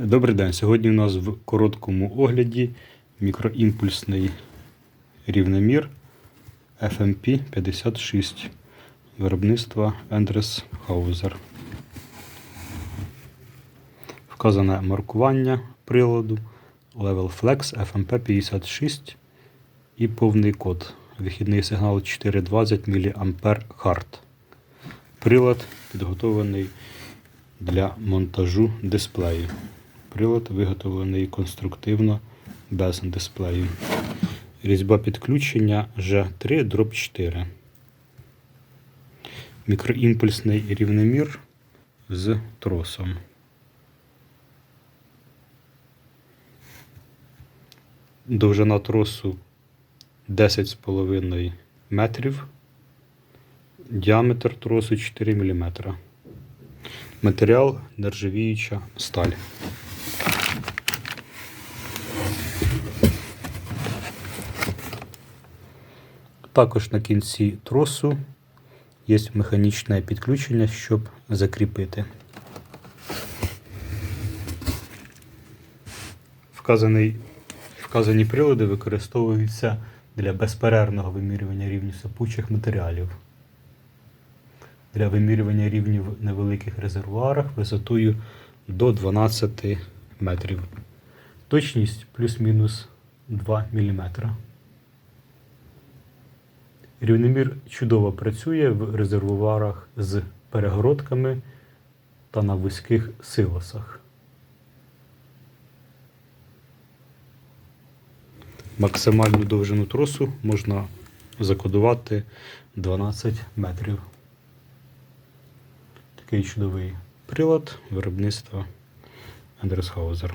Добрий день. Сьогодні у нас в короткому огляді мікроімпульсний рівномір FMP 56 виробництва Endres Hauser. Вказане маркування приладу Level Flex FMP 56 і повний код. Вихідний сигнал 420 мА Hard. Прилад підготовлений для монтажу дисплею. Прилад виготовлений конструктивно без дисплею. Різьба підключення G3 дроб 4. Мікроімпульсний рівномір з тросом. Довжина тросу 10,5 метрів. Діаметр тросу 4 мм. Матеріал нержавіюча сталь. Також на кінці тросу є механічне підключення, щоб закріпити. Вказаний, вказані прилади використовуються для безперервного вимірювання рівню сипучих матеріалів для вимірювання рівнів невеликих резервуарах висотою до 12 метрів. Точність плюс-мінус 2 мм. Рівномір чудово працює в резервуарах з перегородками та на вузьких силосах. Максимальну довжину тросу можна закодувати 12 метрів. Такий чудовий прилад виробництва Андерсхаузер.